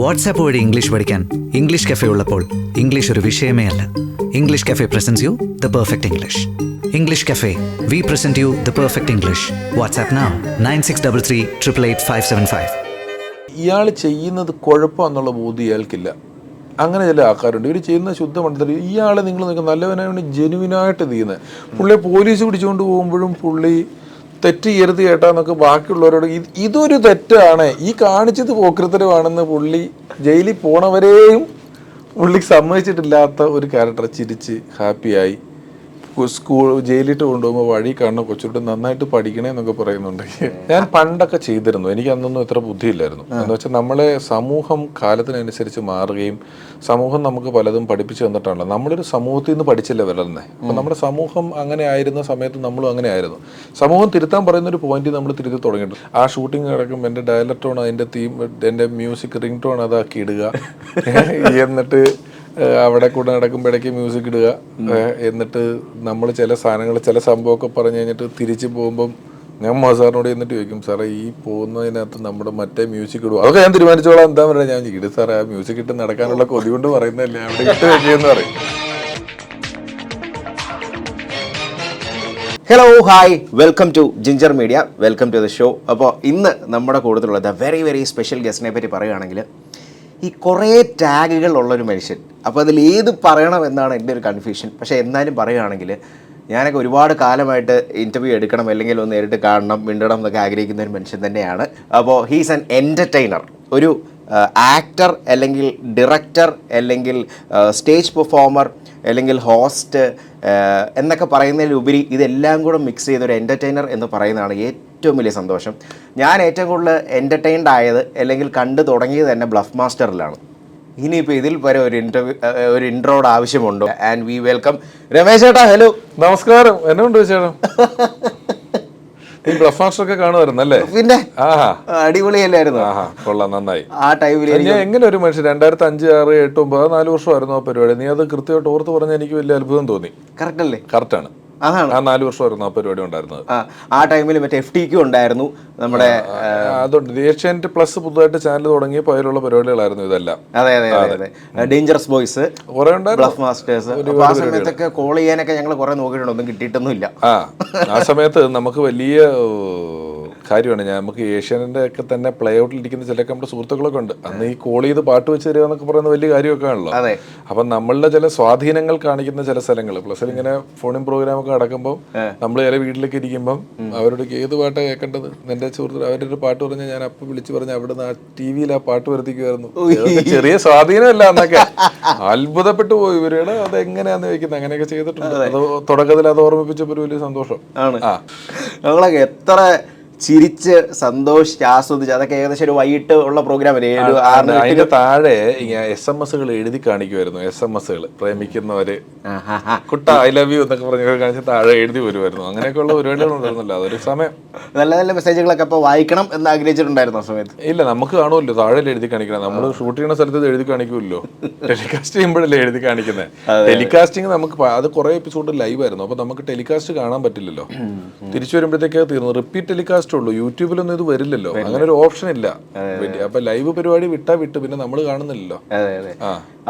WhatsApp വഴി English പഠിക്കാൻ English cafe ഉള്ളപ്പോൾ ഇംഗ്ലീഷ് ഒരു വിഷയമേ അല്ല. English cafe presents you the perfect English English cafe we present you the perfect English WhatsApp now nine six double three triple eight five seven five. ഇയാൾ ചെയ്യുന്നത് കുഴപ്പമെന്നുള്ള ബോധ്യം ഇയാൾക്കില്ല. അങ്ങനെ ചില ആൾക്കാരുണ്ട്. ഇവർ ചെയ്യുന്ന ശുദ്ധ മണ്ഡലത്തിൽ ഇയാളെ നിങ്ങൾ നിങ്ങൾക്ക് നല്ലവനാണ് ജെനുവിനായിട്ട് ചെയ്യുന്നത്. പുള്ളിയെ പോലീസ് പിടിച്ചുകൊണ്ട് പോകുമ്പോഴും പുള്ളി തെറ്റ് ചെയ്യരുത് കേട്ടാന്നൊക്കെ ബാക്കിയുള്ളവരോട് ഇതൊരു തെറ്റാണ്. ഈ കാണിച്ചത് പോക്കൃത്തരമാണെന്ന് പുള്ളി ജയിലിൽ പോണവരെയും പുള്ളിക്ക് സമ്മതിച്ചിട്ടില്ലാത്ത ഒരു ക്യാരക്ടർ ചിരിച്ച് ഹാപ്പിയായി സ്കൂൾ ജയിലിട്ട് കൊണ്ടുപോകുമ്പോൾ വഴി കാണുന്ന കൊച്ചുകുട്ടി നന്നായിട്ട് പഠിക്കണേ എന്നൊക്കെ പറയുന്നുണ്ട്. ഞാൻ പണ്ടൊക്കെ ചെയ്തിരുന്നു. എനിക്ക് അന്നൊന്നും ഇത്ര ബുദ്ധിയില്ലായിരുന്നു. എന്ന് വെച്ചാൽ നമ്മളെ സമൂഹം കാലത്തിനനുസരിച്ച് മാറുകയും സമൂഹം നമുക്ക് പലതും പഠിപ്പിച്ചു തന്നിട്ടാണല്ലോ. നമ്മളൊരു സമൂഹത്തിൽ നിന്ന് പഠിച്ചില്ല വരുന്നത് അപ്പം നമ്മുടെ സമൂഹം അങ്ങനെ ആയിരുന്ന സമയത്ത് നമ്മളും അങ്ങനെ ആയിരുന്നു. സമൂഹം തിരുത്താൻ പറയുന്ന ഒരു പോയിന്റ് നമ്മൾ തിരുത്തി തുടങ്ങിയിട്ടുണ്ട്. ആ ഷൂട്ടിംഗ് കിടക്കുമ്പോൾ എന്റെ ഡയലക്ടോൺ ടോൺ അതിന്റെ തീം എന്റെ മ്യൂസിക് റിംഗ് ടോൺ അതാക്കി ഇടുക. എന്നിട്ട് അവിടെ കൂടെ നടക്കുമ്പോഴേക്ക് മ്യൂസിക് ഇടുക. എന്നിട്ട് നമ്മൾ ചില സാധനങ്ങൾ ചില സംഭവമൊക്കെ പറഞ്ഞു കഴിഞ്ഞിട്ട് തിരിച്ചു പോകുമ്പം ഞാൻ മസാറിനോട് എന്നിട്ട് ചോദിക്കും സാറേ ഈ പോകുന്നതിനകത്ത് നമ്മുടെ മറ്റേ മ്യൂസിക് ഇടുക അതൊക്കെ ഞാൻ തീരുമാനിച്ചോളാം. എന്താ പറയുക ഞാൻ ഇട് സാറേ ആ മ്യൂസിക് ഇട്ട് നടക്കാനുള്ള കൊതി കൊണ്ട് പറയുന്നതല്ലേ? അവിടെ ഇട്ട് വെക്കുകയെന്ന് പറയും. Hello hi welcome to Ginger Media welcome to the show അപ്പോൾ ഇന്ന് നമ്മുടെ കൂടുതലുള്ള ദ വെരി വെരി സ്പെഷ്യൽ ഗസ്റ്റിനെ പറ്റി പറയുകയാണെങ്കിൽ ഈ കുറേ ടാഗുകൾ ഉള്ളൊരു മനുഷ്യൻ. അപ്പോൾ അതിൽ ഏത് പറയണം എന്നാണ് എന്റെ ഒരു കൺഫ്യൂഷൻ പക്ഷേ എന്നാലും പറയുകയാണെങ്കിൽ ഞാനൊക്കെ ഒരുപാട് കാലമായിട്ട് ഇന്റർവ്യൂ എടുക്കണം അല്ലെങ്കിൽ ഒന്ന് നേരിട്ട് കാണണം മിണ്ടണം എന്നൊക്കെ ആഗ്രഹിക്കുന്ന ഒരു മനുഷ്യൻ തന്നെയാണ്. അപ്പോൾ ഹീസ് ആൻ എന്റർടൈനർ ഒരു ആക്ടർ അല്ലെങ്കിൽ ഡയറക്ടർ അല്ലെങ്കിൽ സ്റ്റേജ് പെർഫോമർ അല്ലെങ്കിൽ ഹോസ്റ്റ് എന്നൊക്കെ പറയുന്നതിലുപരി ഇതെല്ലാം കൂടെ മിക്സ് ചെയ്തൊരു എന്റർടൈനർ എന്ന് പറയുന്നതാണ് ഏറ്റവും വലിയ സന്തോഷം. ഞാൻ ഏറ്റവും കൂടുതൽ എന്റർടൈൻഡ് ആയത് അല്ലെങ്കിൽ കണ്ടു തുടങ്ങിയത് തന്നെ ബ്ലഫ് മാസ്റ്ററിലാണ് ഇനിയിപ്പോൾ ഇതിൽ വരെ ഒരു ഇന്റർവ്യൂ ഒരു ഇൻട്രോഡ് ആവശ്യമുണ്ടോ. ആൻഡ് വി വെൽക്കം രമേശ് ചേട്ടാ ഹലോ നമസ്കാരം. എന്നെ ഉണ്ട് ചേട്ടാ നീ ബ്ലഫ് മാസ്റ്റർ ഒക്കെ കാണുമായിരുന്നു അല്ലേ പിന്നെ അടിപൊളിയല്ലായിരുന്നു. കൊള്ളാം നന്നായി. ആ ടൈമിൽ എങ്ങനെ ഒരു മനുഷ്യൻ? രണ്ടായിരത്തി അഞ്ച് ആറ് എട്ട് ഒമ്പത് നാല് വർഷമായിരുന്നു ആ പരിപാടി. നീ അത് കൃത്യമായിട്ട് ഓർത്ത് പറഞ്ഞാൽ എനിക്ക് വലിയ അത്ഭുതം തോന്നി. കറക്റ്റ് അല്ലേ? കറക്റ്റാണ് അതാണ്. ആ നാല് വർഷമായിരുന്നു ആ പരിപാടി ഉണ്ടായിരുന്നത്. ആ ടൈമിൽ മറ്റേ എഫ് ടിക്കും ഉണ്ടായിരുന്നു. നമ്മുടെ അതുണ്ട്. ഏഷ്യാനെറ്റ് പ്ലസ് പുതുതായിട്ട് ചാനൽ തുടങ്ങിയപ്പോൾ അതിലുള്ള പരിപാടികളായിരുന്നു ഇതെല്ലാം. അതെ അതെ അതെ ഡേഞ്ചറസ് ബോയ്സ് കുറെ ബ്ലഫ് മാസ്റ്റേഴ്സ് ആ സമയത്തൊക്കെ കോൾ ചെയ്യാനൊക്കെ ഞങ്ങൾ കുറെ നോക്കിയിട്ടുണ്ട്. ഒന്നും കിട്ടിയിട്ടൊന്നും ഇല്ല ആ സമയത്ത് നമുക്ക് വലിയ കാര്യമാണ്. ഞാൻ നമുക്ക് ഏഷ്യാനിന്റെ ഒക്കെ തന്നെ പ്ലേ ഔട്ടിൽ ഇരിക്കുന്ന ചില നമ്മുടെ സുഹൃത്തുക്കളൊക്കെ ഉണ്ട്. അന്ന് ഈ കോൾ ചെയ്ത് പാട്ട് വെച്ച് തരിക എന്നൊക്കെ പറയുന്ന വലിയ കാര്യമൊക്കെ ആണല്ലോ. അതെ. അപ്പം നമ്മളുടെ ചില സ്വാധീനങ്ങൾ കാണിക്കുന്ന ചില സ്ഥലങ്ങൾ പ്ലസ് ഇങ്ങനെ ഫോണിൻ പ്രോഗ്രാം ഒക്കെ നടക്കുമ്പോൾ നമ്മൾ ചില വീട്ടിലൊക്കെ ഇരിക്കുമ്പം അവരോട് ഏത് പാട്ടാണ് കേൾക്കേണ്ടത് എന്റെ സുഹൃത്തു അവരുടെ ഒരു പാട്ട് പറഞ്ഞാൽ ഞാൻ അപ്പം വിളിച്ച് പറഞ്ഞ് അവിടെ നിന്ന് ആ ടി വിയിൽ ആ പാട്ട് വരുത്തിക്കുമായിരുന്നു ചെറിയ സ്വാധീനമല്ല എന്നൊക്കെ അത്ഭുതപ്പെട്ടു പോയി ഇവരുടെ അത് എങ്ങനെയാന്ന് ചോദിക്കുന്നത് അങ്ങനെയൊക്കെ ചെയ്തിട്ടുണ്ട്. അത്. തുടക്കത്തിൽ അത് ഓർമ്മിപ്പിച്ചപ്പോൾ ഒരു വലിയ സന്തോഷം. ആണ്. ആ. ഞങ്ങളൊക്കെ എത്ര ചിരിച്ച് സന്തോഷിച്ച് ആസ്വദിച്ച് അതൊക്കെ ഏകദേശം ഒരു വൈകിട്ട് ഉള്ള പ്രോഗ്രാം അല്ലേ? ഒരു ആറിന് അതിന്റെ താഴെ എസ് എം എസുകൾ എഴുതി കാണിക്കുമായിരുന്നു എസ് എം എസുകൾ പ്രേമിക്കുന്നവര്. കുട്ട ഐ ലവ് യു എന്നൊക്കെ പറഞ്ഞ കാണിച്ച് താഴെ എഴുതി വരുമായിരുന്നു അങ്ങനെയൊക്കെയുള്ള പരിപാടികൾ ഉണ്ടായിരുന്നല്ലോ. അതൊരു സമയം. നല്ല നല്ല മെസ്സേജുകളൊക്കെ അപ്പോൾ വായിക്കണം എന്ന് ആഗ്രഹിച്ചിട്ടുണ്ടായിരുന്നു ആ സമയത്ത്? ഇല്ല നമുക്ക് കാണുമല്ലോ. താഴെ എഴുതി കാണിക്കണം. നമ്മൾ ഷൂട്ട് ചെയ്യുന്ന സ്ഥലത്ത് എഴുതി കാണിക്കുമല്ലോ. ടെലികാസ്റ്റ് ചെയ്യുമ്പോഴല്ലേ എഴുതി കാണിക്കുന്നത് ടെലികാസ്റ്റിംഗ് നമുക്ക് അത് കുറെ എപ്പിസോഡ് ലൈവ് ആയിരുന്നു. അപ്പൊ നമുക്ക് ടെലികാസ്റ്റ് കാണാൻ പറ്റില്ലല്ലോ. തിരിച്ചു വരുമ്പോഴത്തേക്ക് തീർന്നു. റിപ്പീറ്റ് ടെലികാസ്റ്റ് ഉള്ളൂ യൂട്യൂബിലൊന്നും ഇത് വരില്ലല്ലോ. അങ്ങനെ ഒരു ഓപ്ഷൻ ഇല്ല. അപ്പൊ ലൈവ് പരിപാടി വിട്ടാ വിട്ടു പിന്നെ നമ്മൾ കാണുന്നില്ലല്ലോ.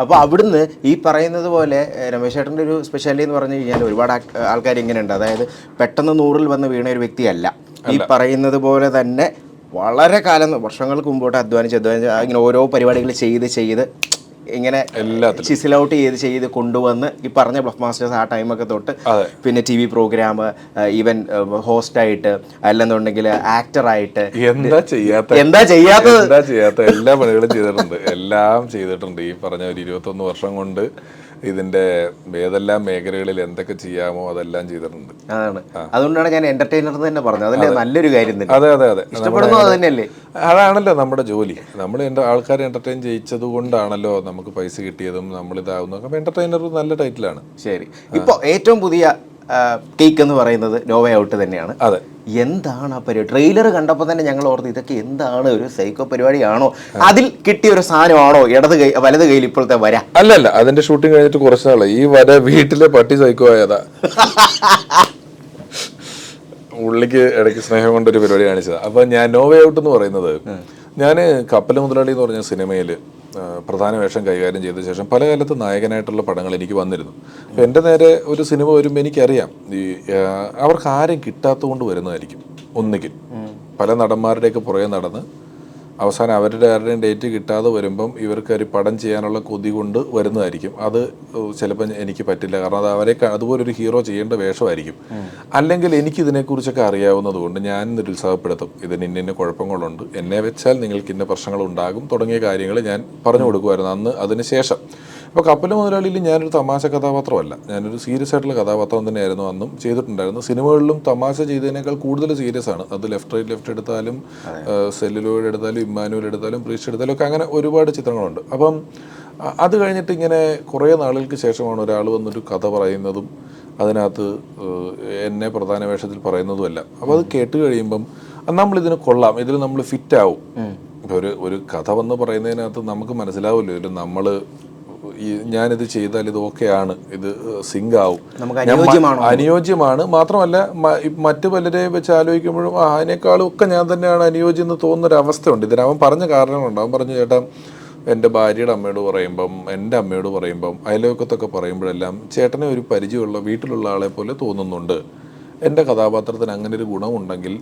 അപ്പൊ അവിടുന്ന് ഈ പറയുന്നത് പോലെ രമേശ് ചേട്ടന്റെ ഒരു സ്പെഷ്യാലിറ്റി എന്ന് പറഞ്ഞു കഴിഞ്ഞാൽ ഒരുപാട് ആൾക്കാർ ഇങ്ങനെയുണ്ട്. അതായത് പെട്ടെന്ന് നൂറിൽ വന്ന് വീണ ഒരു വ്യക്തിയല്ല. ഈ പറയുന്നത് പോലെ തന്നെ വളരെ കാലം വർഷങ്ങൾക്ക് മുമ്പോട്ട് അധ്വാനിച്ച് അധ്വാനിച്ച് ഇങ്ങനെ ഓരോ പരിപാടികൾ ചെയ്ത് ചെയ്ത് ഇങ്ങനെ ചിസിലൗട്ട് ചിസിൽ ഔട്ട് ചെയ്ത് ചെയ്ത് കൊണ്ടുവന്ന് ഈ പറഞ്ഞ ബ്ലഫ് മാസ്റ്റേഴ്സ് ആ ടൈമൊക്കെ തൊട്ട് പിന്നെ ടി വി പ്രോഗ്രാം ഈവൻ ഹോസ്റ്റായിട്ട് അല്ലെന്നുണ്ടെങ്കിൽ ആക്ടറായിട്ട് എന്താ ചെയ്യാത്ത എന്താ ചെയ്യാത്തത്? എന്താ ചെയ്യാത്ത എല്ലാ പണികളും ചെയ്തിട്ടുണ്ട്. എല്ലാം ചെയ്തിട്ടുണ്ട്. ഈ പറഞ്ഞ ഒരു ഇരുപത്തൊന്ന് വർഷം കൊണ്ട് ഇതിന്റെ ഏതെല്ലാം മേഖലകളിൽ എന്തൊക്കെ ചെയ്യാമോ അതെല്ലാം ചെയ്തിട്ടുണ്ട്. അതാണ് അതുകൊണ്ടാണ് ഞാൻ എന്റർടൈനർ തന്നെ പറഞ്ഞത്. അതല്ലേ നല്ലൊരു കാര്യം തന്നെ. അതെ അതെ അതെ. ഇഷ്ടപ്പെടുന്നത് തന്നെയല്ലേ അതാണല്ലോ നമ്മുടെ ജോലി. നമ്മൾ എന്റെ ആൾക്കാരെ എന്റർടൈൻ ചെയ്യിച്ചത് കൊണ്ടാണല്ലോ നമുക്ക് പൈസ കിട്ടിയതും നമ്മൾ ഇതാവുന്നതും അപ്പോൾ എന്റർടൈനർ നല്ല ടൈറ്റിലാണ് ശരി. ഇപ്പോൾ ഏറ്റവും പുതിയ കേക്ക് എന്ന് പറയുന്നത് നോവ ഔട്ട് തന്നെയാണ്. അതെ. എന്താണ് ആ പരിപാടി ട്രെയിലർ കണ്ടപ്പോൾ തന്നെ ഞങ്ങൾ ഓർത്ത് ഇതൊക്കെ എന്താണ് ഒരു സൈക്കോ പരിപാടിയാണോ? അതിൽ കിട്ടിയ ഒരു സാധനമാണോ? ഇടത് കൈ വലത് കയ്യിൽ ഇപ്പോഴത്തെ വര? അല്ലല്ല അല്ല അതിന്റെ ഷൂട്ടിംഗ് കഴിഞ്ഞിട്ട് കുറച്ച് നാളെ ഈ വര വീട്ടിലെ പട്ടി സൈക്കോ ആയതാ. ഉള്ളിക്ക് ഇടയ്ക്ക് സ്നേഹം കൊണ്ടൊരു പരിപാടി കാണിച്ചതാ. അപ്പൊ ഞാൻ നോവേ ഔട്ട് എന്ന് പറയുന്നത് ഞാൻ കപ്പൽ മുതലാളി എന്ന് പറഞ്ഞ സിനിമയിൽ പ്രധാന വേഷം കൈകാര്യം ചെയ്ത ശേഷം പല കാലത്ത് നായകനായിട്ടുള്ള പടങ്ങൾ എനിക്ക് വന്നിരുന്നു. എന്റെ നേരെ ഒരു സിനിമ വരുമ്പോൾ എനിക്കറിയാം ഈ അവർക്ക് ആരും കിട്ടാത്തതുകൊണ്ട് വരുന്നതായിരിക്കും ഒന്നുകിൽ. പല നടന്മാരുടെയൊക്കെ പുറകെ നടന്ന് അവസാനം അവരുടെ ആരുടെയും ഡേറ്റ് കിട്ടാതെ വരുമ്പം ഇവർക്ക് ഒരു പടം ചെയ്യാനുള്ള കൊതി കൊണ്ട് വരുന്നതായിരിക്കും. അത് ചിലപ്പോൾ എനിക്ക് പറ്റില്ല. കാരണം അത് അവരെ അതുപോലെ ഒരു ഹീറോ ചെയ്യേണ്ട വേഷമായിരിക്കും. അല്ലെങ്കിൽ എനിക്ക് ഇതിനെക്കുറിച്ചൊക്കെ അറിയാവുന്നത് കൊണ്ട് ഞാൻ നിരുത്സാഹപ്പെടുത്തും. ഇതിന് ഇന്ന ഇന്ന കുഴപ്പങ്ങളുണ്ട്. എന്നെ വെച്ചാൽ നിങ്ങൾക്ക് ഇന്ന പ്രശ്നങ്ങൾ ഉണ്ടാകും തുടങ്ങിയ കാര്യങ്ങൾ ഞാൻ പറഞ്ഞു കൊടുക്കുമായിരുന്നു അന്ന് അതിന് ശേഷം. അപ്പോൾ കപ്പൽ മുതലാളിയിൽ ഞാനൊരു തമാശ കഥാപാത്രമല്ല. ഞാനൊരു സീരിയസ് ആയിട്ടുള്ള കഥാപാത്രം തന്നെയായിരുന്നു അന്നും ചെയ്തിട്ടുണ്ടായിരുന്നു സിനിമകളിലും തമാശ ചെയ്തതിനേക്കാൾ കൂടുതൽ സീരിയസ് ആണ്. അത് ലെഫ്റ്റ് റൈറ്റ് ലെഫ്റ്റ് എടുത്താലും സെല്ലുലോയിഡ് എടുത്താലും ഇമ്മാനുവൽ എടുത്താലും പ്രീസ്റ്റ് എടുത്താലും ഒക്കെ അങ്ങനെ ഒരുപാട് ചിത്രങ്ങളുണ്ട്. അപ്പം അത് കഴിഞ്ഞിട്ട് ഇങ്ങനെ കുറേ നാളുകൾക്ക് ശേഷമാണ് ഒരാൾ വന്നൊരു കഥ പറയുന്നതും അതിനകത്ത് എന്നെ പ്രധാന വേഷത്തിൽ പറയുന്നതുമല്ല. അപ്പോൾ അത് കേട്ട് കഴിയുമ്പം നമ്മളിതിന് കൊള്ളാം. ഇതിൽ നമ്മൾ ഫിറ്റ് ആവും ഒരു ഒരു കഥ വന്ന് പറയുന്നതിനകത്ത് നമുക്ക് മനസ്സിലാവുമല്ലോ ഇതിൽ നമ്മൾ ഈ ഞാനിത് ചെയ്താൽ ഇത് ഓക്കെയാണ്. ഇത് സിങ്ക് ആവും അനുയോജ്യമാണ്? മാത്രമല്ല മറ്റു പലരെ വെച്ച് ആലോചിക്കുമ്പോഴും ആ അതിനേക്കാളും ഒക്കെ ഞാൻ തന്നെയാണ് അനുയോജ്യം എന്ന് തോന്നുന്ന ഒരു അവസ്ഥയുണ്ട്. ഇതിന് അവൻ പറഞ്ഞ കാരണങ്ങളുണ്ട്. അവൻ പറഞ്ഞു ചേട്ടാ എന്റെ ഭാര്യയുടെ അമ്മയോട് പറയുമ്പം എന്റെ അമ്മയോട് പറയുമ്പം അയലോക്കത്തൊക്കെ പറയുമ്പോഴെല്ലാം ചേട്ടനെ ഒരു പരിചയമുള്ള വീട്ടിലുള്ള ആളെ പോലെ തോന്നുന്നുണ്ട്. എന്റെ കഥാപാത്രത്തിന് അങ്ങനെ ഒരു ഗുണമുണ്ടെങ്കിൽ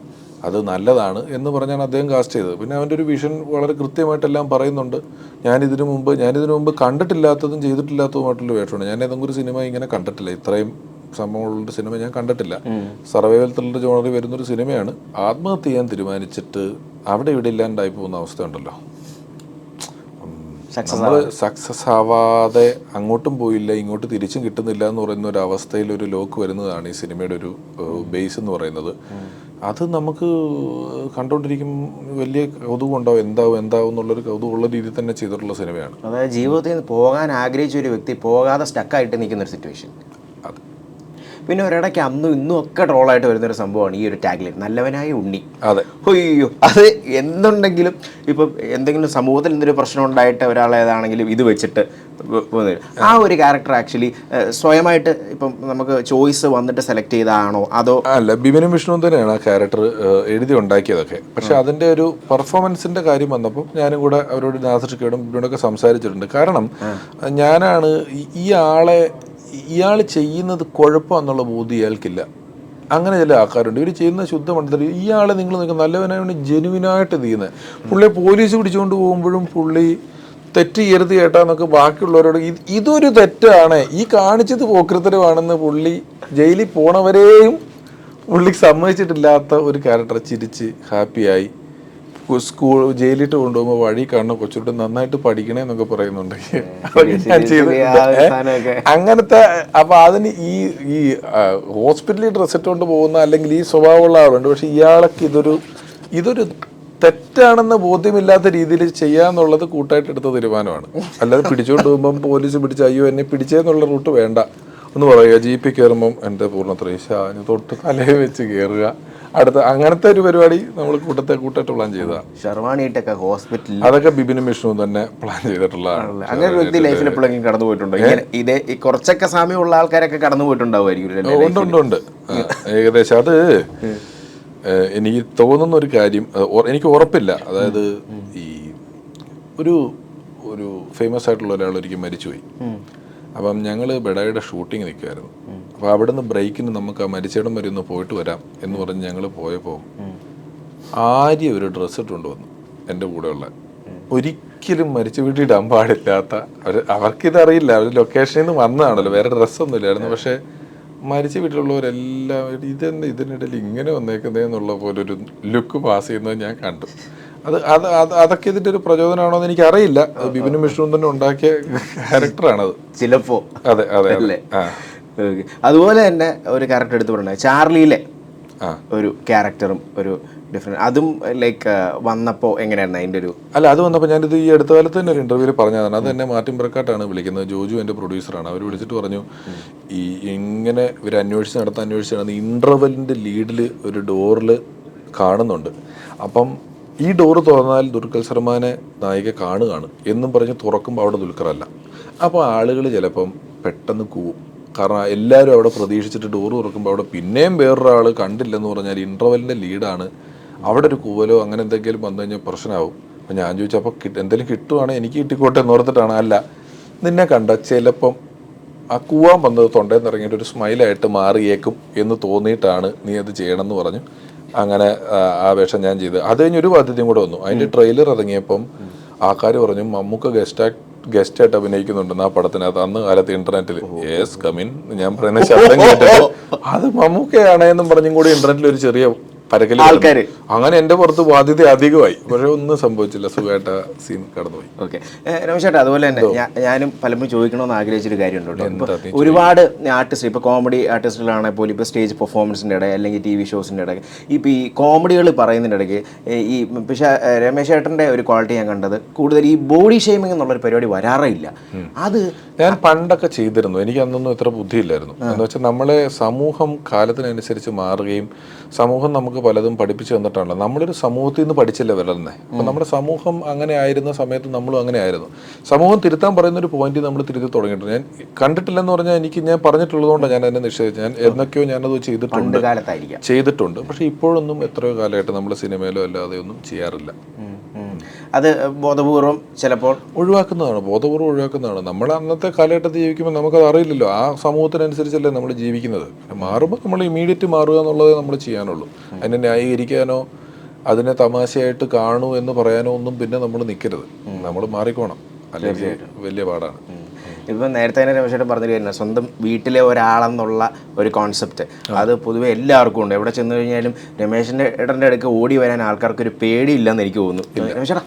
അത് നല്ലതാണ് എന്ന് പറഞ്ഞാണ് അദ്ദേഹം കാസ്റ്റ് ചെയ്തത്. പിന്നെ അവന്റെ ഒരു വിഷൻ വളരെ കൃത്യമായിട്ടെല്ലാം പറയുന്നുണ്ട്. ഞാനിതിനു മുമ്പ് ഞാനിതിനു മുമ്പ് കണ്ടിട്ടില്ലാത്തതും ചെയ്തിട്ടില്ലാത്തതുമായിട്ടുള്ള വേഷമാണ്. ഞാൻ ഏതെങ്കിലും ഒരു സിനിമ ഇങ്ങനെ കണ്ടിട്ടില്ല. ഇത്രയും സംഭവമുള്ള സിനിമ ഞാൻ കണ്ടിട്ടില്ല. സർവൈവൽ ത്രില്ലർ ജോണറി വരുന്നൊരു സിനിമയാണ്. ആത്മഹത്യ ചെയ്യാൻ തീരുമാനിച്ചിട്ട് അവിടെ ഇവിടെ ഇല്ലാണ്ടായി പോകുന്ന അവസ്ഥയുണ്ടല്ലോ. സക്സസ് നമ്മൾ സക്സസ് ആവാതെ. അങ്ങോട്ടും പോയില്ല ഇങ്ങോട്ട് തിരിച്ചും കിട്ടുന്നില്ല എന്ന് പറയുന്ന ഒരു അവസ്ഥയിൽ ഒരു ലോക്ക് വരുന്നതാണ് ഈ സിനിമയുടെ ഒരു ബേസ് എന്ന് പറയുന്നത്. അത് നമുക്ക് കണ്ടുകൊണ്ടിരിക്കും വലിയ കൗതുകം ഉണ്ടാവും എന്താവും എന്താവും എന്നുള്ളൊരു കൗതുകമുള്ള രീതിയിൽ തന്നെ ചെയ്തിട്ടുള്ള സിനിമയാണ്. അതായത് ജീവിതത്തിൽ നിന്ന് പോകാൻ ആഗ്രഹിച്ച ഒരു വ്യക്തി പോകാതെ സ്റ്റക്കായിട്ട് നിൽക്കുന്ന ഒരു സിറ്റുവേഷൻ പിന്നെ ഒരിടയ്ക്ക് അന്നും ഇന്നും ഒക്കെ ട്രോളായിട്ട് വരുന്നൊരു സംഭവമാണ് ഈ ഒരു ടാഗ്ലൈൻ നല്ലവനായ ഉണ്ണി. അതെ. അയ്യോ അത് എന്തുണ്ടെങ്കിലും ഇപ്പം എന്തെങ്കിലും സമൂഹത്തിൽ എന്തൊരു പ്രശ്നം ഉണ്ടായിട്ട് ഒരാളേതാണെങ്കിലും ഇത് വെച്ചിട്ട് ആ ഒരു ക്യാരക്ടർ ആക്ച്വലി സ്വയമായിട്ട് ഇപ്പം നമുക്ക് ചോയ്സ് വന്നിട്ട് സെലക്ട് ചെയ്തതാണോ അതോ അല്ല ബിബിനും വിഷ്ണുവും തന്നെയാണ് ആ ക്യാരക്ടർ എഴുതി ഉണ്ടാക്കിയതൊക്കെ. പക്ഷെ അതിന്റെ ഒരു പെർഫോമൻസിന്റെ കാര്യം വന്നപ്പോൾ ഞാനും കൂടെ അവരോട് നാസിഷിക്കോടും ബിബിനോടൊക്കെ സംസാരിച്ചിട്ടുണ്ട്. കാരണം ഞാനാണ് ഈ ആളെ ഇയാൾ ചെയ്യുന്നത് കുഴപ്പമെന്നുള്ള ബോധ്യം ഇയാൾക്കില്ല. അങ്ങനെ ചില ആൾക്കാരുണ്ട്. ഇവർ ചെയ്യുന്ന ശുദ്ധ മണ്ഡലത്തിൽ ഇയാളെ നിങ്ങൾ നിൽക്കുന്ന നല്ലവനാണ് ജെനുവിനായിട്ട് ചെയ്യുന്നത് പുള്ളിയെ പോലീസ് പിടിച്ചുകൊണ്ട് പോകുമ്പോഴും പുള്ളി തെറ്റ് ചെയ്യരുത് കേട്ടാന്നൊക്കെ ബാക്കിയുള്ളവരോട് ഇത് ഇതൊരു തെറ്റാണ്. ഈ കാണിച്ചത് പോക്കൃത്തരമാണെന്ന് പുള്ളി ജയിലിൽ പോണവരെയും പുള്ളിക്ക് സമ്മതിച്ചിട്ടില്ലാത്ത ഒരു ക്യാരക്ടർ ചിരിച്ച് ഹാപ്പിയായി സ്കൂൾ ജയിലിട്ട് കൊണ്ടുപോകുമ്പോൾ വഴി കാണുന്ന കൊച്ചുകുട്ടി നന്നായിട്ട് പഠിക്കണേ എന്നൊക്കെ പറയുന്നുണ്ട്. അങ്ങനത്തെ അപ്പൊ അതിന് ഈ ഈ ഹോസ്പിറ്റലിൽ ഡ്രസ് ഇട്ടുകൊണ്ട് പോകുന്ന അല്ലെങ്കിൽ ഈ സ്വഭാവമുള്ള ആളുണ്ട്. പക്ഷെ ഇയാൾക്ക് ഇതൊരു ഇതൊരു തെറ്റാണെന്ന് ബോധ്യമില്ലാത്ത രീതിയിൽ ചെയ്യാന്നുള്ളത് കൂട്ടായിട്ട് എടുത്ത തീരുമാനമാണ്. അല്ലാതെ പിടിച്ചുകൊണ്ട് പോകുമ്പം പോലീസ് പിടിച്ച അയ്യോ എന്നെ പിടിച്ചേന്നുള്ള റൂട്ട് വേണ്ട എന്ന് പറയുക. ജീപ്പിൽ കയറുമ്പം എന്റെ പൂർണ ത്രേശ തൊട്ട് തലയിൽ വെച്ച് കയറുക. അടുത്ത അങ്ങനത്തെ ഒരു പരിപാടി നമ്മൾ കൂട്ടത്തെ കൂട്ടായിട്ട് പ്ലാൻ ചെയ്തതാണ് ഷർവാണിയിട്ടൊക്കെ ഹോസ്പിറ്റലിൽ അതൊക്കെ ബിബിനും വിഷ്ണുവും തന്നെ പ്ലാൻ ചെയ്തിട്ടുള്ളതാണ് അങ്ങനെ ഒരു വ്യക്തി ലൈഫിൽ എപ്പോഴെങ്കിലും കടന്നു പോയിട്ടുണ്ടോ? ഇങ്ങനെ ഇതേ കുറച്ചൊക്കെ സാമ്യമുള്ള ആൾക്കാരൊക്കെ കടന്നു പോയിട്ടുണ്ടാവുമായിരിക്കും ഉണ്ട് ഉണ്ട് ഉണ്ട്. ഏകദേശം അത് എനിക്ക് തോന്നുന്ന ഒരു കാര്യം എനിക്ക് ഉറപ്പില്ല. അതായത് ഈ ഒരു ഒരു ഫേമസ് ആയിട്ടുള്ള ഒരാൾ ഒരിക്കലും മരിച്ചുപോയി. അപ്പം ഞങ്ങൾ ബെഡായുടെ ഷൂട്ടിംഗ് നിൽക്കുമായിരുന്നു അപ്പോൾ നിന്ന് ബ്രേക്കിന് നമുക്ക് ആ മരിച്ചേടം വരെ ഒന്ന് പോയിട്ട് വരാം എന്ന് പറഞ്ഞ് ഞങ്ങൾ പോയപ്പോൾ ആര്യ ഒരു ഡ്രസ്സ് ഇട്ടുകൊണ്ട് വന്നു എന്റെ കൂടെയുള്ള. ഒരിക്കലും മരിച്ചു വീട്ടിൽ ഇടാൻ പാടില്ലാത്ത അവർ അവർക്കിതറിയില്ല അവർ ലൊക്കേഷനിൽ നിന്ന് വന്നതാണല്ലോ വേറെ ഡ്രസ്സൊന്നും ഇല്ലായിരുന്നു. പക്ഷേ മരിച്ച വീട്ടിലുള്ളവരെല്ലാം ഇതെന്ന് ഇതിനിടയിൽ ഇങ്ങനെ വന്നേക്കുന്നേ എന്നുള്ള പോലെ ഒരു ലുക്ക് പാസ് ചെയ്യുന്നത് ഞാൻ കണ്ടു. അത് അത് അത് അതൊക്കെ ഇതിന്റെ ഒരു പ്രചോദനമാണോ എന്ന് എനിക്കറിയില്ല. ബിപിനും വിഷ്ണുവും തന്നെ ഉണ്ടാക്കിയ ക്യാരക്ടറാണത് ചിലപ്പോ. അതെ അതെ അതെ. അല്ലേ? അതുപോലെ തന്നെ ഒരു ക്യാരക്ടർ എടുത്ത് പറഞ്ഞത് ചാർലിയിലെ ഒരു ക്യാരക്ടറും ഒരു ഡിഫറെന്റ് അതും ലൈക്ക് വന്നപ്പോൾ എങ്ങനെയായിരുന്നു അതിന്റെ ഒരു അല്ല അത് വന്നപ്പോൾ ഞാനിത് ഈ അടുത്ത കാലത്ത് തന്നെ ഒരു ഇന്റർവ്യൂവിൽ പറഞ്ഞതാണ്. അത് തന്നെ മാർട്ടിൻ ബ്രക്കാട്ടാണ് വിളിക്കുന്നത്. ജോജു എന്റെ പ്രൊഡ്യൂസറാണ് അവർ വിളിച്ചിട്ട് പറഞ്ഞു ഈ എങ്ങനെ ഇവർ അന്വേഷിച്ച് നടത്താൻ അന്വേഷിച്ച് നടന്ന ഇന്റർവെലിന്റെ ലീഡിൽ ഒരു ഡോറിൽ കാണുന്നുണ്ട്. അപ്പം ഈ ഡോറ് തുറന്നാൽ ദുൽഖർ സൽമാനെ നായിക കാണുകയാണ്. എന്നും പറഞ്ഞ് തുറക്കുമ്പോൾ അവിടെ ദുൽഖറല്ല. അപ്പോൾ ആളുകൾ ചിലപ്പം പെട്ടെന്ന് കൂവും കാരണം എല്ലാവരും അവിടെ പ്രതീക്ഷിച്ചിട്ട് ടൂർ തുറക്കുമ്പോൾ അവിടെ പിന്നെയും വേറൊരാൾ കണ്ടില്ലെന്ന് പറഞ്ഞാൽ ഇന്റർവെല്ലിന്റെ ലീഡാണ് അവിടെ ഒരു കൂവലോ അങ്ങനെ എന്തെങ്കിലും വന്നു കഴിഞ്ഞാൽ പ്രശ്നമാവും അപ്പം ഞാൻ ചോദിച്ചു അപ്പോൾ കിട്ട എന്തെങ്കിലും കിട്ടുവാണെങ്കിൽ എനിക്ക് കിട്ടിക്കോട്ടെ എന്ന് ഓർത്തിട്ടാണ്. അല്ല നിന്നെ കണ്ട ചിലപ്പം ആ കൂവാൻ വന്നത് തൊണ്ടയിൽ നിന്ന് ഇറങ്ങിയിട്ട് ഒരു സ്മൈലായിട്ട് മാറിയേക്കും എന്ന് തോന്നിയിട്ടാണ് നീ അത് ചെയ്യണമെന്ന് പറഞ്ഞു. അങ്ങനെ ആ, വേഷം ഞാൻ ചെയ്ത്. അത് കഴിഞ്ഞ് ഒരു ബാധ്യതയും കൂടെ വന്നു. അതിന്റെ ട്രെയിലർ ഇറങ്ങിയപ്പം ആൾക്കാർ പറഞ്ഞു മമ്മൂക്ക ഗസ്റ്റ് ഗസ്റ്റ് ആയിട്ട് അഭിനയിക്കുന്നുണ്ടെന്ന് ആ പടത്തിനകത്ത് അന്ന് കാലത്ത് ഇന്റർനെറ്റിൽ യെസ് കമിൻ. ഞാൻ പറയുന്ന ശബ്ദം കേട്ടിട്ട്. അത് മമ്മൂക്കയാണ് എന്നും പറഞ്ഞും കൂടി ഇന്റർനെറ്റിൽ ഒരു ചെറിയ പരക്കൽ ആൾക്കാര്. അങ്ങനെ എന്റെ പുറത്ത് ബാധ്യത അധികമായി. പക്ഷെ ഒന്നും സംഭവിച്ചില്ല. സുഖമായിട്ട് സീൻ കടന്നുപോയി. ഓക്കെ. രമേശേട്ടാ അതുപോലെ തന്നെ ഞാനും പലപ്പോഴും ചോദിക്കണമെന്ന് ആഗ്രഹിച്ചൊരു കാര്യമുണ്ട്. ഇപ്പൊ നീ ഒരുപാട് ആർട്ടിസ്റ്റ് ഇപ്പോൾ കോമഡി ആർട്ടിസ്റ്റുകളാണെങ്കിൽ പോലും ഇപ്പോൾ സ്റ്റേജ് പെർഫോമൻസിന്റെ ഇടയിൽ അല്ലെങ്കിൽ ടി വി ഷോസിന്റെ ഇടയ്ക്ക് ഇപ്പോൾ ഈ കോമഡികൾ പറയുന്നതിന്റെ ഇടയ്ക്ക് ഈ പക്ഷേ രമേശേട്ടന്റെ ഒരു ക്വാളിറ്റി ഞാൻ കണ്ടത് കൂടുതൽ ഈ ബോഡി ഷേമിംഗ് എന്നുള്ളൊരു പരിപാടി വരാറേ ഇല്ല. അത് ഞാൻ പണ്ടൊക്കെ ചെയ്തിരുന്നു. എനിക്ക് അന്നൊന്നും ഇത്ര ബുദ്ധിയില്ലായിരുന്നു. എന്ന് വെച്ചാൽ നമ്മളെ സമൂഹം കാലത്തിനനുസരിച്ച് മാറുകയും സമൂഹം നമുക്ക് പലതും പഠിപ്പിച്ചു തന്നിട്ടാണല്ലോ. നമ്മളൊരു സമൂഹത്തിൽ നിന്ന് പഠിച്ചല്ലേ വളർന്നത് അപ്പം നമ്മുടെ സമൂഹം അങ്ങനെ ആയിരുന്ന സമയത്ത് നമ്മളും അങ്ങനെ ആയിരുന്നു. സമൂഹം തിരുത്താൻ പറയുന്ന ഒരു പോയിന്റ് നമ്മൾ തിരുത്തി തുടങ്ങിയിട്ടുണ്ട്. ഞാൻ കണ്ടിട്ടില്ലെന്ന് പറഞ്ഞാൽ എനിക്ക് ഞാൻ പറഞ്ഞിട്ടുള്ളതുകൊണ്ടാണ് ഞാൻ എന്നെ നിഷേധിച്ചത്. ഞാൻ എന്നൊക്കെയോ ഞാനത് ചെയ്തിട്ടുണ്ട്. ചെയ്തിട്ടുണ്ട്. പക്ഷെ ഇപ്പോഴൊന്നും എത്രയോ കാലമായിട്ട് നമ്മൾ സിനിമയിലോ അല്ലാതെ ഒന്നും ചെയ്യാറില്ല. അത് ബോധപൂർവം ചിലപ്പോൾ ഒഴിവാക്കുന്നതാണ്. ബോധപൂർവം ഒഴിവാക്കുന്നതാണ്. നമ്മൾ അന്നത്തെ കാലഘട്ടത്തിൽ ജീവിക്കുമ്പോൾ നമുക്കത് അറിയില്ലല്ലോ. ആ സമൂഹത്തിനനുസരിച്ചല്ലേ നമ്മൾ ജീവിക്കുന്നത്. മാറുമ്പോൾ നമ്മൾ ഇമീഡിയറ്റ് മാറുക എന്നുള്ളതേ നമ്മൾ ചെയ്യാനുള്ളൂ. അതിനെ ന്യായീകരിക്കാനോ അതിനെ തമാശയായിട്ട് കാണൂ എന്ന് പറയാനോ ഒന്നും പിന്നെ നമ്മൾ നിൽക്കരുത് നമ്മൾ മാറിക്കോണം. അല്ലെങ്കിൽ വലിയ പാടാണ്. ഇപ്പം നേരത്തെ തന്നെ രമേശേട്ടൻ പറഞ്ഞൊരു കഴിഞ്ഞാൽ സ്വന്തം വീട്ടിലെ ഒരാളെന്നുള്ള ഒരു കോൺസെപ്റ്റ് അത് പൊതുവെ എല്ലാവർക്കും ഉണ്ട്. എവിടെ ചെന്ന് കഴിഞ്ഞാലും രമേശിന്റെ ഏട്ടന്റെ അടുക്ക് ഓടി വരാൻ ആൾക്കാർക്ക് ഒരു പേടിയില്ലെന്ന് എനിക്ക് തോന്നുന്നു. രമേശേട്ടാ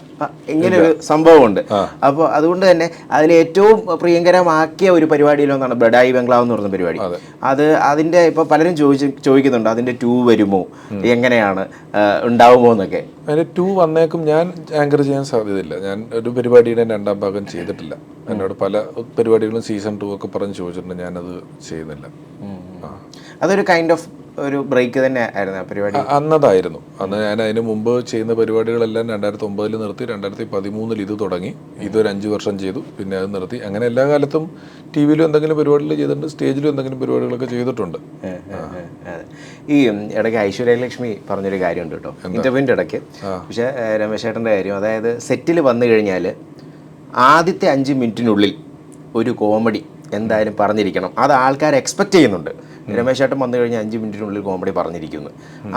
ഇങ്ങനെ ഒരു സംഭവമുണ്ട്. അപ്പോൾ അതുകൊണ്ട് തന്നെ അതിൽ ഏറ്റവും പ്രിയങ്കരമാക്കിയ ഒരു പരിപാടിയിലൊന്നാണ് ബഡായി ബംഗ്ലാവ് എന്ന് പറയുന്ന പരിപാടി. അത്. അതിന്റെ ഇപ്പോൾ പലരും ചോദിച്ച് ചോദിക്കുന്നുണ്ട് അതിന്റെ ടൂ വരുമോ? എങ്ങനെയാണ് ഉണ്ടാവുമോ എന്നൊക്കെ? അതിന്റെ ടൂ വന്നേക്കും ഞാൻ ആങ്കർ ചെയ്യാൻ സാധ്യതയില്ല. ഞാൻ ഒരു പരിപാടിയുടെ രണ്ടാം ഭാഗം ചെയ്തിട്ടില്ല. എന്നോട് പല പരിപാടികളും സീസൺ ടു ഒക്കെ പറഞ്ഞ് ചോദിച്ചിട്ടുണ്ട് ഞാനത് ചെയ്യുന്നില്ല. അതൊരു കൈൻഡ് ഓഫ് ഒരു ബ്രേക്ക് തന്നെ ആയിരുന്നു ആ പരിപാടി? അന്നതായിരുന്നു. അന്ന് ഞാൻ അതിന് മുമ്പ് ചെയ്യുന്ന പരിപാടികളെല്ലാം രണ്ടായിരത്തി ഒമ്പതിൽ നിർത്തി രണ്ടായിരത്തി പതിമൂന്നിൽ ഇത് തുടങ്ങി. ഇതൊരു അഞ്ച് വർഷം ചെയ്തു. പിന്നെ അത് നിർത്തി. അങ്ങനെ എല്ലാ കാലത്തും ടി വിയിലും എന്തെങ്കിലും പരിപാടികൾ ചെയ്തിട്ടുണ്ട് സ്റ്റേജിലും എന്തെങ്കിലും പരിപാടികളൊക്കെ ചെയ്തിട്ടുണ്ട്. ഈ ഇടയ്ക്ക് ഐശ്വര്യ ലക്ഷ്മി പറഞ്ഞൊരു കാര്യമുണ്ട് കേട്ടോ. ഇന്റർവ്യൂവിന്റെ ഇടയ്ക്ക്. പക്ഷേ രമേശേട്ടന്റെ രമേശ് ചേട്ടന്റെ കാര്യം അതായത് സെറ്റിൽ വന്നു കഴിഞ്ഞാൽ ആദ്യത്തെ അഞ്ച് മിനിറ്റിനുള്ളിൽ ഒരു കോമഡി എന്തായാലും പറഞ്ഞിരിക്കണം. അത് ആൾക്കാർ എക്സ്പെക്ട് ചെയ്യുന്നുണ്ട്. രമേശ് ചേട്ടൻ വന്നു കഴിഞ്ഞാൽ അഞ്ച് മിനിറ്റിനുള്ളിൽ കോമഡി പറഞ്ഞിരിക്കുന്നു.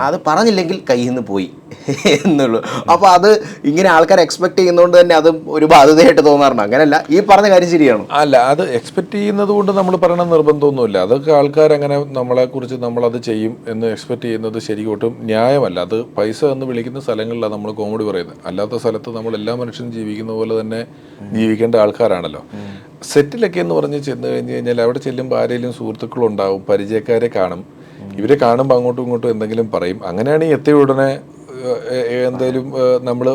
അത് പറഞ്ഞില്ലെങ്കിൽ കയ്യിൽ നിന്ന് പോയി എന്നുള്ളൂ. അപ്പോൾ അത് ഇങ്ങനെ ആൾക്കാർ എക്സ്പെക്ട് ചെയ്യുന്നതുകൊണ്ട് തന്നെ അത് ഒരു ബാധ്യതയായിട്ട് തോന്നാറുണ്ട് അങ്ങനെയല്ല ഈ പറഞ്ഞ കാര്യം ശരിയാണ്. അല്ല അത് എക്സ്പെക്ട് ചെയ്യുന്നത് കൊണ്ട് നമ്മൾ പറയണ നിർബന്ധമൊന്നുമില്ല. അതൊക്കെ ആൾക്കാർ അങ്ങനെ നമ്മളെക്കുറിച്ച് നമ്മളത് ചെയ്യും എന്ന് എക്സ്പെക്ട് ചെയ്യുന്നത് ശരിക്കും ന്യായമല്ല. അത് പൈസ എന്ന് വിളിക്കുന്ന സ്ഥലങ്ങളിലാണ് നമ്മൾ കോമഡി പറയുന്നത്. അല്ലാത്ത സ്ഥലത്ത് നമ്മൾ എല്ലാ മനുഷ്യനും ജീവിക്കുന്ന പോലെ തന്നെ ജീവിക്കേണ്ട ആൾക്കാരാണല്ലോ. സെറ്റിലൊക്കെ എന്ന് പറഞ്ഞ് ചെന്ന് കഴിഞ്ഞ് കഴിഞ്ഞാൽ അവിടെ ചെല്ലുമ്പോൾ ആരെങ്കിലും സുഹൃത്തുക്കളും ഉണ്ടാവും പരിചയക്കാരെ കാണും. ഇവരെ കാണുമ്പോൾ അങ്ങോട്ടും ഇങ്ങോട്ടും എന്തെങ്കിലും പറയും. അങ്ങനെയാണ് ഈ എത്തിയ ഉടനെ എന്തെങ്കിലും നമ്മൾ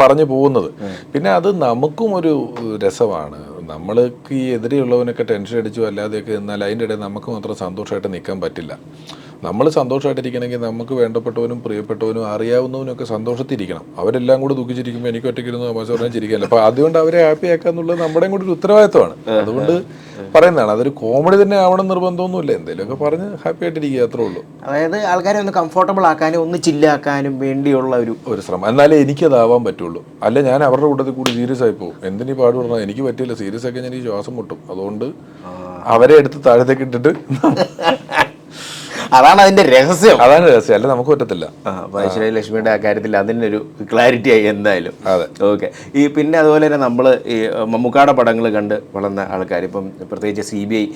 പറഞ്ഞു പോകുന്നത്. പിന്നെ അത് നമുക്കും ഒരു രസമാണ്. നമ്മൾക്ക് ഈ എതിരെയുള്ളവനൊക്കെ ടെൻഷൻ അടിച്ചു അല്ലാതെയൊക്കെ നിന്നാൽ അതിന്റെ ഇടയിൽ നമുക്ക് മാത്രം സന്തോഷമായിട്ട് നിൽക്കാൻ പറ്റില്ല. നമ്മൾ സന്തോഷമായിട്ടിരിക്കണമെങ്കിൽ നമുക്ക് വേണ്ടപ്പെട്ടവനും പ്രിയപ്പെട്ടവനും അറിയാവുന്നവനും ഒക്കെ സന്തോഷത്തിരിക്കണം. അവരെല്ലാം കൂടെ ദുഃഖിച്ചിരിക്കുമ്പോൾ എനിക്ക് ഒറ്റയ്ക്കിരുന്ന് തമാശ പറഞ്ഞാൽ ചിരിക്കാനില്ല അപ്പോൾ അതുകൊണ്ട് അവരെ ഹാപ്പി ആക്കുക എന്നുള്ളത് നമ്മുടെയും കൂടി ഒരു ഉത്തരവാദിത്തമാണ് അതുകൊണ്ട് പറയുന്നതാണ് അതൊരു കോമഡി തന്നെ ആവണം നിർബന്ധമൊന്നുമില്ല. എന്തെങ്കിലുമൊക്കെ പറഞ്ഞ് ഹാപ്പി ആയിട്ടിരിക്കുക അത്രേ ഉള്ളൂ. അതായത് ആൾക്കാരെ ഒന്ന് കംഫർട്ടബിൾ ആക്കാനും ഒന്ന് ചില്ലാക്കാനും വേണ്ടിയുള്ള ഒരു ഒരു ശ്രമം. എന്നാലേ എനിക്കതാവാൻ പറ്റുള്ളൂ. അല്ല ഞാൻ അവരുടെ കൂട്ടത്തിൽ കൂടി സീരിയസ് ആയി പോകും. എന്തിനീ പാട് പറഞ്ഞാൽ എനിക്ക് പറ്റില്ല സീരിയസ് ആക്കാൻ ഞാൻ ഈ ശ്വാസം മുട്ടും. അതുകൊണ്ട് അവരെ എടുത്ത് താഴത്തേക്ക് ഇട്ടിട്ട് അതാണ് അതിന്റെ രഹസ്യം. അതാണ് രഹസ്യം. അല്ല നമുക്ക് പറ്റത്തില്ല. ഐശ്വര്യ ലക്ഷ്മിയുടെ ആ കാര്യത്തിൽ അതിനൊരു ക്ലാരിറ്റി ആയി എന്തായാലും. അതെ. ഓക്കെ ഈ പിന്നെ അതുപോലെ തന്നെ നമ്മൾ ഈ മമ്മൂക്കാടെ പടങ്ങൾ കണ്ട് വളർന്ന ആൾക്കാർ ഇപ്പം പ്രത്യേകിച്ച് സി ബി ഐ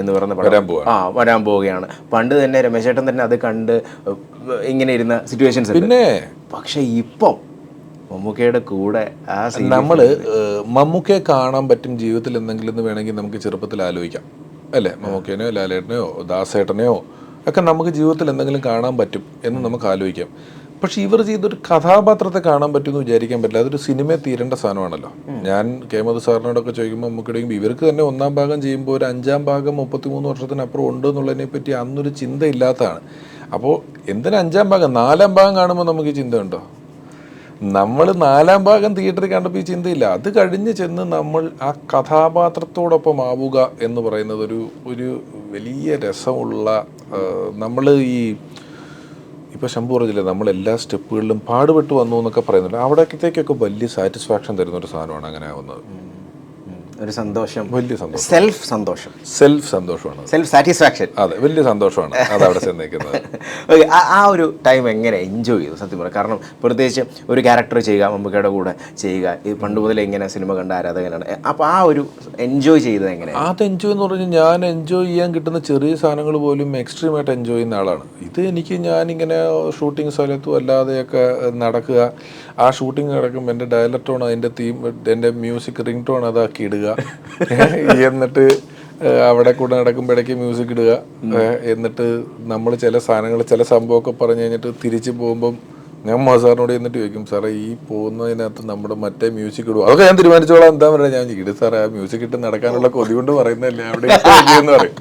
എന്ന് പറയുന്ന പടം. ആ വരാൻ പോവുകയാണ്. പണ്ട് തന്നെ രമേശേട്ടൻ തന്നെ അത് കണ്ട് ഇങ്ങനെ ഇരുന്ന സിറ്റുവേഷൻസ് പിന്നെ പക്ഷെ ഇപ്പം മമ്മൂക്കയുടെ കൂടെ ആ നമ്മൾ നമ്മൾ മമ്മൂക്കയെ കാണാൻ പറ്റും ജീവിതത്തിൽ എന്തെങ്കിലും എന്ന് വേണമെങ്കിൽ നമുക്ക് ചെറുപ്പത്തിൽ ആലോചിക്കാം. അല്ലേ? മമ്മൂക്കേനെയോ ലാലേട്ടനെയോ ദാസേട്ടനെയോ ഒക്കെ നമുക്ക് ജീവിതത്തിൽ എന്തെങ്കിലും കാണാൻ പറ്റും എന്ന് നമുക്ക് ആലോചിക്കാം. പക്ഷെ ഇവർ ചെയ്തൊരു കഥാപാത്രത്തെ കാണാൻ പറ്റുമെന്ന് വിചാരിക്കാൻ പറ്റില്ല. അതൊരു സിനിമ തീരേണ്ട സാധനമാണല്ലോ. ഞാൻ കെ മധു സാറിനോടൊക്കെ ചോദിക്കുമ്പോൾ നമുക്കിടയും ഇവർക്ക് തന്നെ ഒന്നാം ഭാഗം ചെയ്യുമ്പോൾ ഒരു അഞ്ചാം ഭാഗം മുപ്പത്തിമൂന്ന് വർഷത്തിനപ്പുറം ഉണ്ട് എന്നുള്ളതിനെ പറ്റി അന്നൊരു ചിന്ത ഇല്ലാത്തതാണ് അപ്പോൾ എന്തിനാ അഞ്ചാം ഭാഗം? നാലാം ഭാഗം കാണുമ്പോൾ നമുക്ക് ഈ ചിന്ത ഉണ്ടോ? നമ്മൾ നാലാം ഭാഗം തിയേറ്ററിൽ കണ്ടപ്പോൾ ഈ ചിന്തയില്ല. അത് കഴിഞ്ഞ് ചെന്ന് നമ്മൾ ആ കഥാപാത്രത്തോടൊപ്പം ആവുക എന്ന് പറയുന്നത് ഒരു ഒരു വലിയ രസമുള്ള നമ്മൾ ഈ ഇപ്പോൾ ശംഭു പറഞ്ഞില്ലേ നമ്മൾ എല്ലാ സ്റ്റെപ്പുകളിലും പാടുപെട്ട് വന്നു എന്നൊക്കെ പറയുന്നുണ്ട് അവിടത്തേക്കൊക്കെ വലിയ സാറ്റിസ്ഫാക്ഷൻ തരുന്ന ഒരു സാധനമാണ് അങ്ങനെ ആവുന്നത്. ഒരു സന്തോഷം. വലിയ സന്തോഷം. സെൽഫ് സന്തോഷം. സെൽഫ് സന്തോഷമാണ്. Self satisfaction. അതെ വലിയ സന്തോഷമാണ് അത് അവിടെ ചെന്നേക്കുന്നത്. ഓക്കെ ആ ഒരു ടൈം എങ്ങനെ എൻജോയ് ചെയ്തു? സത്യം പറയാം കാരണം പ്രത്യേകിച്ച് ഒരു ക്യാരക്ടർ ചെയ്യുക മമ്മൂക്കയുടെ കൂടെ ചെയ്യുക ഈ പണ്ട് മുതൽ എങ്ങനെ സിനിമ കണ്ട ആരാധകനാണ്. അപ്പോൾ ആ ഒരു എൻജോയ് ചെയ്തത് എങ്ങനെ അത് എൻജോയ് എന്ന് പറഞ്ഞാൽ ഞാൻ എൻജോയ് ചെയ്യാൻ കിട്ടുന്ന ചെറിയ സാധനങ്ങൾ പോലും എക്സ്ട്രീം ആയിട്ട് എൻജോയ് ചെയ്യുന്ന ആളാണ്. ഇത് എനിക്ക് ഞാൻ ഇങ്ങനെ ഷൂട്ടിംഗ് സ്ഥലത്തും അല്ലാതെയൊക്കെ നടക്കുക. ആ ഷൂട്ടിംഗ് നടക്കുമ്പോൾ എന്റെ ഡയലക്ട് ടോൺ അതിന്റെ തീം എന്റെ മ്യൂസിക് റിംഗ് ടോൺ അതാക്കി ഇടുക. എന്നിട്ട് അവിടെ കൂടെ നടക്കുമ്പോഴേക്ക് മ്യൂസിക് ഇടുക. എന്നിട്ട് നമ്മൾ ചില സാധനങ്ങൾ ചില സംഭവമൊക്കെ പറഞ്ഞു കഴിഞ്ഞിട്ട് തിരിച്ചു പോകുമ്പം ഞാൻ മസാറിനോട് എന്നിട്ട് ചോദിക്കും സാറേ ഈ പോകുന്നതിനകത്ത് നമ്മുടെ മറ്റേ മ്യൂസിക് ഇടുക അതൊക്കെ ഞാൻ തീരുമാനിച്ചോളാം. എന്താ പറയുക? ഞാൻ ഇട് സാറേ ആ മ്യൂസിക് ഇട്ട് നടക്കാനുള്ള കൊതി കൊണ്ട് പറയുന്നതല്ലേ? അവിടെ എന്ന് പറയും.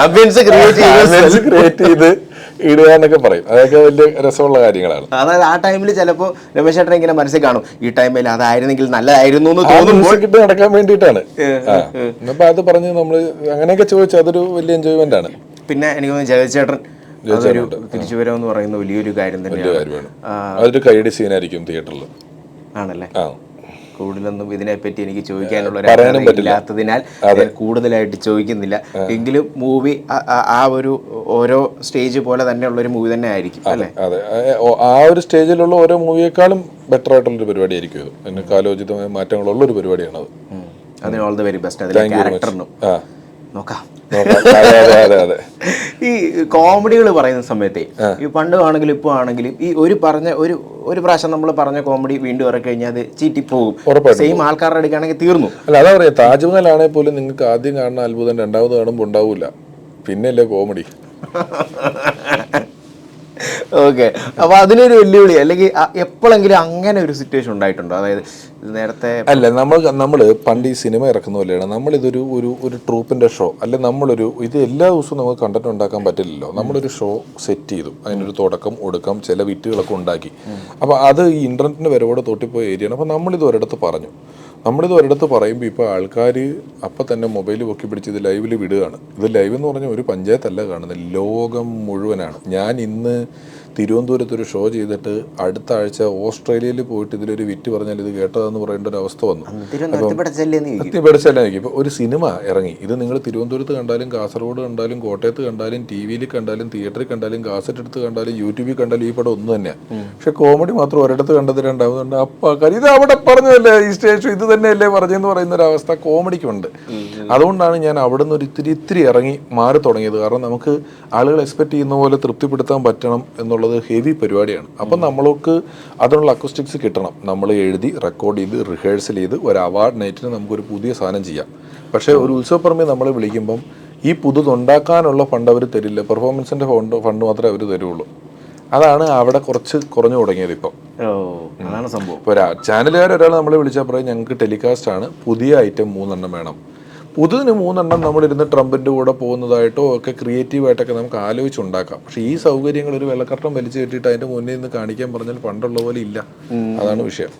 ആംബിയൻസ് ക്രിയേറ്റ് ചെയ്ത് ഇടുക എന്നൊക്കെ പറയും. അതൊക്കെ വലിയ രസമുള്ള കാര്യങ്ങളാണ്. അതായത് ആ ടൈമിൽ ചിലപ്പോൾ രമേശ് ചേട്ടൻ ഇങ്ങനെ മനസ്സിൽ കാണും ഈ ടൈമിൽ അതായിരുന്നെങ്കിൽ നല്ലതായിരുന്നു എന്ന് തോന്നുമ്പോൾ മ്യൂസിക് നടക്കാൻ വേണ്ടിയിട്ടാണ്. അപ്പൊ അത് പറഞ്ഞ് നമ്മൾ അങ്ങനെയൊക്കെ ചോദിച്ചു അതൊരു വലിയ എൻജോയ്മെന്റ് ആണ്. പിന്നെ എനിക്ക് തോന്നുന്നു ജഗച്ചേട്ടൻ അതൊരു തിരിച്ചുവരവ് എന്ന് പറയുന്ന വലിയൊരു കാര്യം തന്നെയാണ്. അതൊരു കൈയുടെ സീനായിരിക്കും തിയേറ്ററിൽ ആണല്ലേ? ആ. കൂടുതലൊന്നും ഇതിനെപ്പറ്റി എനിക്ക് ചോദിക്കാനുള്ള ഒരു. ഇല്ലാത്തതിനാൽ കൂടുതലായിട്ട് ചോദിക്കുന്നില്ല. എങ്കിലും മൂവി ആ ഒരു ഓരോ സ്റ്റേജ് പോലെ തന്നെയുള്ള ഒരു മൂവി തന്നെ ആയിരിക്കും അല്ലേ? അതെ. ആ- ഒരു സ്റ്റേജിലുള്ള ഓരോ മൂവിയേക്കാളും ബെറ്റർ ആയിട്ടുള്ളൊരു പരിപാടിയായിരിക്കും ഇത്. അതിന് കാലോചിതമായ മാറ്റങ്ങളുള്ള ഒരു പരിപാടിയാണ്. അതിന് ഓൾ ദ വെരി ബെസ്റ്റ് അതിലെ. ക്യാരക്ടറിനും നോക്കാം. ഈ കോമഡികൾ പറയുന്ന സമയത്തെ ഈ പണ്ട് ആണെങ്കിലും ഇപ്പോൾ ആണെങ്കിലും ഈ ഒരു പറഞ്ഞ ഒരു ഒരു പ്രാവശ്യം നമ്മൾ പറഞ്ഞ കോമഡി വീണ്ടും ഇറക്കി കഴിഞ്ഞാൽ അത് ചീറ്റിപ്പോകും. സെയിം ആൾക്കാരുടെ അടുക്കാണെങ്കിൽ തീർന്നു. അല്ല അതാ പറയാ താജ്മഹൽ ആണെങ്കിൽ പോലും നിങ്ങൾക്ക് ആദ്യം കാണുന്ന അത്ഭുതം രണ്ടാമത് കാണുമ്പോൾ ഉണ്ടാവില്ല പിന്നെയല്ലേ കോമഡി. ഓക്കെ അപ്പൊ അതിനൊരു വെല്ലുവിളി അല്ലെങ്കിൽ എപ്പോഴെങ്കിലും അങ്ങനെ ഒരു സിറ്റുവേഷൻ ഉണ്ടായിട്ടുണ്ടോ? അതായത് നേരത്തെ അല്ല നമ്മൾ നമ്മൾ പണ്ട് ഈ സിനിമ ഇറക്കുന്ന പോലെയാണ്. നമ്മളിതൊരു ഒരു ഒരു ട്രൂപ്പിന്റെ ഷോ അല്ലെ നമ്മളൊരു ഇത് എല്ലാ ദിവസവും നമുക്ക് കണ്ടന്റ് ഉണ്ടാക്കാൻ പറ്റില്ലല്ലോ. നമ്മളൊരു ഷോ സെറ്റ് ചെയ്തു. അതിനൊരു തുടക്കം ഒടുക്കം ചില വിറ്റുകളൊക്കെ ഉണ്ടാക്കി. അപ്പോൾ അത് ഈ ഇന്റർനെറ്റിന്റെ വരവോടെ തൊട്ടിപ്പോയ ഏരിയയാണ് അപ്പോൾ നമ്മളിത് ഒരിടത്ത് പറഞ്ഞു. നമ്മളിത് ഒരിടത്ത് പറയുമ്പോൾ ഇപ്പോൾ ആൾക്കാർ അപ്പം തന്നെ മൊബൈൽ പൊക്കി പിടിച്ച് ഇത് ലൈവിൽ വിടുകയാണ്. ഇത് ലൈവ് എന്ന് പറഞ്ഞാൽ ഒരു പഞ്ചായത്തല്ല കാണുന്നത്. ലോകം മുഴുവനാണ്. ഞാൻ ഇന്ന് തിരുവനന്തപുരത്ത് ഒരു ഷോ ചെയ്തിട്ട് അടുത്ത ആഴ്ച ഓസ്ട്രേലിയയിൽ പോയിട്ട് ഇതിലൊരു വിറ്റ് പറഞ്ഞാൽ ഇത് കേട്ടതെന്ന് പറയേണ്ട ഒരു അവസ്ഥ വന്നു. തിരുവനന്തപുരത്ത് പഠിച്ചല്ലേ സത്യം പഠിച്ചാലായിരിക്കും ഇപ്പോൾ ഒരു സിനിമ ഇറങ്ങി. ഇത് നിങ്ങൾ തിരുവനന്തപുരത്ത് കണ്ടാലും കാസർഗോഡ് കണ്ടാലും കോട്ടയത്ത് കണ്ടാലും ടി വിയിൽ കണ്ടാലും തിയേറ്ററിൽ കണ്ടാലും കാസറ്റ് എടുത്ത് കണ്ടാലും യൂട്യൂബിൽ കണ്ടാലും ഈ പടം ഒന്ന് തന്നെയാണ് പക്ഷെ കോമഡി മാത്രം ഒരിടത്ത് കണ്ടത് രണ്ടാമതുണ്ട് അപ്പം ഇത് അവിടെ പറഞ്ഞതല്ലേ ഈ സ്റ്റേജ് ഇത് തന്നെയല്ലേ പറഞ്ഞെന്ന് പറയുന്ന ഒരു അവസ്ഥ കോമഡിക്കുണ്ട്. അതുകൊണ്ടാണ് ഞാൻ അവിടെ നിന്ന് ഒരു ഇത്തിരി ഇത്തിരി ഇറങ്ങി മാറി തുടങ്ങിയത്. കാരണം നമുക്ക് ആളുകൾ എക്സ്പെക്ട് ചെയ്യുന്ന പോലെ തൃപ്തിപ്പെടുത്താൻ പറ്റണം എന്നുള്ളത് ഹെവി പരിപാടിയാണ്. അപ്പം നമ്മൾക്ക് അതിനുള്ള അക്കോസ്റ്റിക്സ് കിട്ടണം. നമ്മൾ എഴുതി റെക്കോർഡ് ചെയ്ത് റിഹേഴ്സൽ ചെയ്ത് ഒരു അവാർഡ് നൈറ്റിന് നമുക്കൊരു പുതിയ സാധനം ചെയ്യാം. പക്ഷേ ഒരു ഉത്സവപ്പറമ്പിൽ നമ്മളെ വിളിക്കുമ്പം ഈ പുതുതുണ്ടാക്കാനുള്ള ഫണ്ട് അവർ തരില്ല. പെർഫോമൻസിന്റെ ഫണ്ട് ഫണ്ട് മാത്രമേ അവർ തരുള്ളൂ. അതാണ് അവിടെ കുറച്ച് കുറഞ്ഞു തുടങ്ങിയത് ഇപ്പം. അതാണ് സംഭവം. ചാനലുകാർ ഒരാൾ നമ്മളെ വിളിച്ചാൽ പറയും ഞങ്ങൾക്ക് ടെലികാസ്റ്റ് ആണ് പുതിയ ഐറ്റം മൂന്നെണ്ണം വേണം. പുതുതിന് മൂന്നെണ്ണം നമ്മളിരുന്ന് ട്രംപിന്റെ കൂടെ പോകുന്നതായിട്ടോ ഒക്കെ ക്രിയേറ്റീവായിട്ടൊക്കെ നമുക്ക് ആലോചിച്ചുണ്ടാക്കാം. പക്ഷേ ഈ സൗകര്യങ്ങൾ ഒരു വെള്ളക്കട്ടം വലിച്ചു കെട്ടിയിട്ട് അതിന്റെ മുന്നിൽ നിന്ന് കാണിക്കാൻ പറഞ്ഞാൽ പണ്ടുള്ള പോലെ ഇല്ല. അതാണ് വിഷയം.